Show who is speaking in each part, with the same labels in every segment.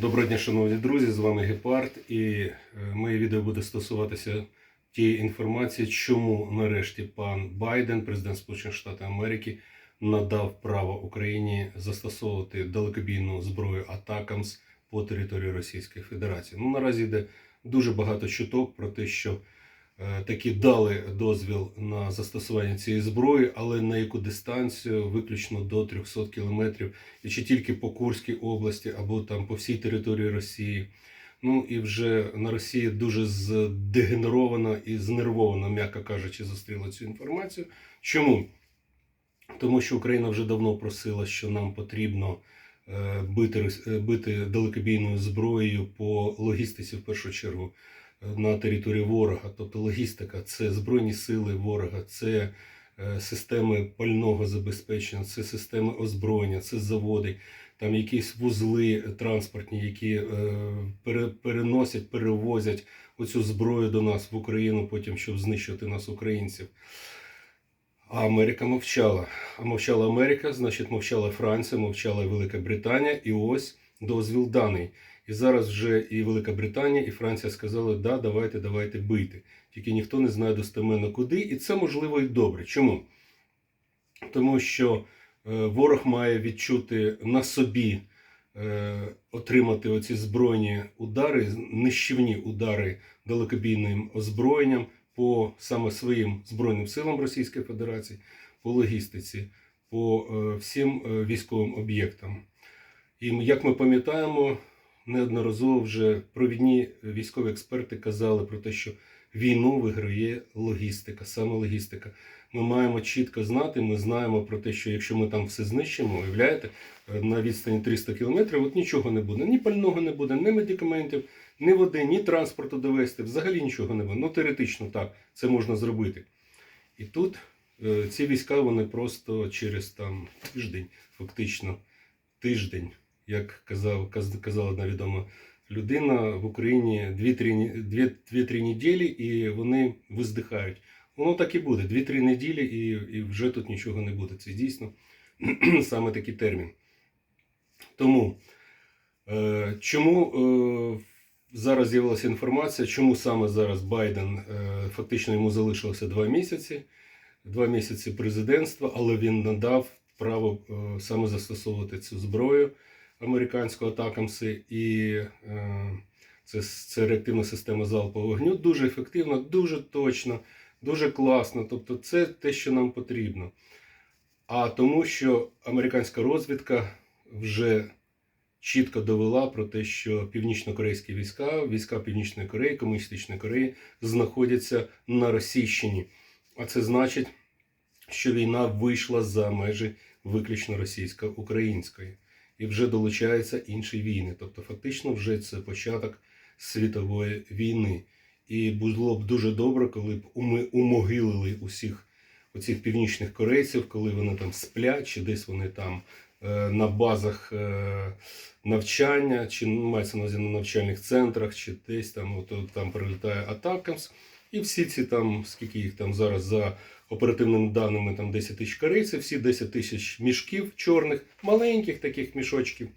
Speaker 1: Доброго дня, шановні друзі, з вами Гепард, і е, моє відео буде стосуватися тієї інформації, чому нарешті пан Байден, президент Сполучених Штатів Америки, надав право Україні застосовувати далекобійну зброю Атакамс по території Російської Федерації. Ну наразі йде дуже багато чуток про те, що таки дали дозвіл на застосування цієї зброї, але на яку дистанцію виключно до 300 кілометрів і чи тільки по Курській області, або там по всій території Росії. Ну і вже на Росії дуже здегенеровано і знервовано, м'яко кажучи, зустріла цю інформацію. Чому? Тому що Україна вже давно просила, що нам потрібно е, бити, е, бити далекобійною зброєю по логістиці, в першу чергу, е, на території ворога. Тобто логістика це збройні сили ворога, це е, системи пального забезпечення, це системи озброєння, це заводи, там якісь вузли транспортні, які е, пере- переносять, перевозять оцю зброю до нас в Україну, потім щоб знищити нас, українців. А Америка мовчала. А мовчала Америка, значить, мовчала Франція, мовчала Велика Британія, і ось дозвіл даний. І зараз вже і Велика Британія, і Франція сказали, да, давайте, давайте бити. Тільки ніхто не знає достеменно куди, і це можливо і добре. Чому? Тому що е, ворог має відчути на собі е, отримати оці збройні удари, нищівні удари далекобійним озброєнням по саме своїм збройним силам Російської Федерації, по логістиці, по е, всім військовим об'єктам. І як ми пам'ятаємо, неодноразово вже провідні військові експерти казали про те, що війну виграє логістика, саме логістика. Ми маємо чітко знати, ми знаємо про те, що якщо ми там все знищимо, уявляєте, е, на відстані 300 кілометрів, от нічого не буде, ні пального не буде, ні медикаментів, ні води, ні транспорту довести, взагалі нічого не буде. Ну, теоретично так, це можна зробити. І тут е, ці війська вони просто через там тиждень, фактично тиждень, як казав, каз- казала одна відома людина в Україні 2-3 неділі, і вони виздихають. Воно так і буде. 2-3 неділі, і, і вже тут нічого не буде. Це дійсно саме такий термін. Тому е, чому е, зараз з'явилася інформація, чому саме зараз Байден е, фактично йому залишилося два місяці, два місяці президентства, але він надав право е, саме застосовувати цю зброю американського атакамси і е, це, це реактивна система залпового вогню. Дуже ефективно, дуже точно, дуже класно. Тобто, це те, що нам потрібно. А тому, що американська розвідка вже чітко довела про те, що північно-корейські війська, війська Північної Кореї, Комуністичної Кореї знаходяться на Російщині. А це значить, що війна вийшла за межі виключно російсько-української. І вже долучаються інші війни. Тобто, фактично, вже це початок світової війни. І було б дуже добре, коли б уми умогилили усіх оцих північних корейців, коли вони там сплять, чи десь вони там е, на базах е, навчання, чи мається на на навчальних центрах, чи десь там, от там прилітає Атакамс. І всі ці там, скільки їх там зараз за оперативними даними, там 10 тисяч корейців, всі 10 тисяч мішків чорних, маленьких таких мішочків,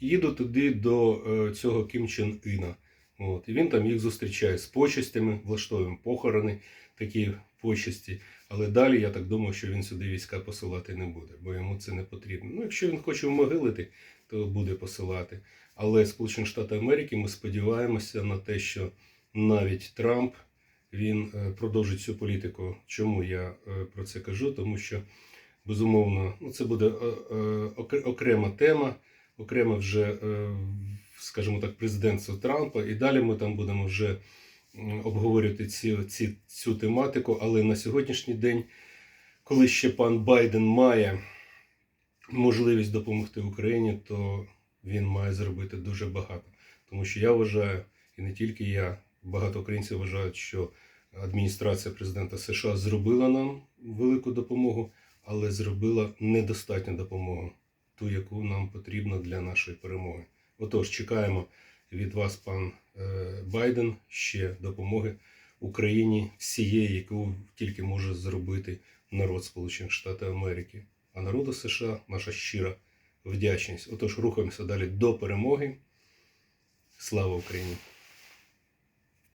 Speaker 1: їдуть туди до е, цього Кім Чен Іна. От, і він там їх зустрічає з почестями, влаштовуємо похорони, такі почесті. Але далі я так думаю, що він сюди війська посилати не буде, бо йому це не потрібно. Ну, якщо він хоче вмогилити, то буде посилати. Але Сполучені Штати Америки ми сподіваємося на те, що навіть Трамп він е, продовжить цю політику. Чому я е, про це кажу? Тому що безумовно ну, це буде е, окре- окрема тема, окреме вже, скажімо так, президентство Трампа. І далі ми там будемо вже обговорювати ці, ці, цю тематику. Але на сьогоднішній день, коли ще пан Байден має можливість допомогти Україні, то він має зробити дуже багато. Тому що я вважаю, і не тільки я, багато українців вважають, що адміністрація президента США зробила нам велику допомогу, але зробила недостатню допомогу, ту, яку нам потрібно для нашої перемоги. Отож, чекаємо від вас, пан е, Байден, ще допомоги Україні всієї, яку тільки може зробити народ Сполучених Штатів Америки. А народу США наша щира вдячність. Отож, рухаємося далі до перемоги. Слава Україні!